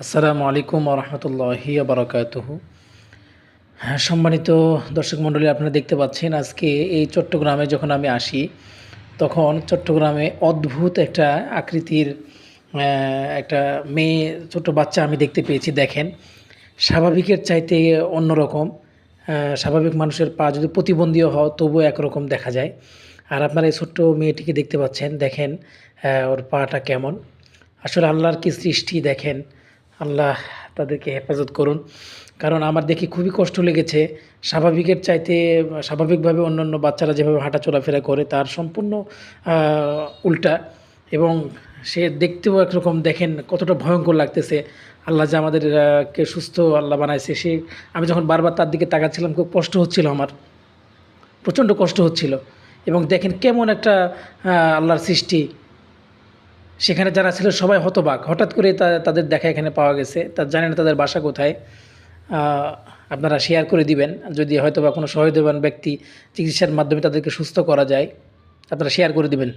আসসালামু আলাইকুম রহমতুল্লাহি বারকাতুহ হ্যাঁ সম্মানিত দর্শক মণ্ডলী, আপনারা দেখতে পাচ্ছেন আজকে এই চট্টগ্রামে যখন আমি আসি, তখন চট্টগ্রামে অদ্ভুত একটা আকৃতির একটা মেয়ে ছোট বাচ্চা আমি দেখতে পেয়েছি। দেখেন, স্বাভাবিকের চাইতে অন্যরকম স্বাভাবিক মানুষের পা যদি প্রতিবন্ধীও হয় তবুও একরকম দেখা যায়। আর আপনারা এই ছোট্ট মেয়েটিকে দেখতে পাচ্ছেন, দেখেন ওর পাটা কেমন। আসলে আল্লাহর কি সৃষ্টি, দেখেন আল্লাহ তাদেরকে হেফাজত করুন। কারণ আমার দেখে খুবই কষ্ট লেগেছে। স্বাভাবিকের চাইতে, স্বাভাবিকভাবে অন্যান্য বাচ্চারা যেভাবে হাঁটা চলাফেরা করে, তার সম্পূর্ণ উল্টা এবং সে দেখতেও একরকম দেখেন কতটা ভয়ঙ্কর লাগতেছে। আল্লাহ যে আমাদেরকে সুস্থ আল্লাহ বানাইছে। সে, আমি যখন বারবার তার দিকে তাকাচ্ছিলাম, খুব কষ্ট হচ্ছিল আমার। প্রচণ্ড কষ্ট হচ্ছিল। এবং দেখেন কেমন একটা আল্লাহর সৃষ্টি। সেখানে যারা ছিল সবাই হতবাক। হঠাৎ করে তাদের দেখা এখানে পাওয়া গেছে। তা জানে না তাদের বাসা কোথায়। আপনারা শেয়ার করে দিবেন। যদি হয়তো বা কোনো সহৃদয়বান ব্যক্তি চিকিৎসার মাধ্যমে তাদেরকে সুস্থ করা যায়, আপনারা শেয়ার করে দিবেন।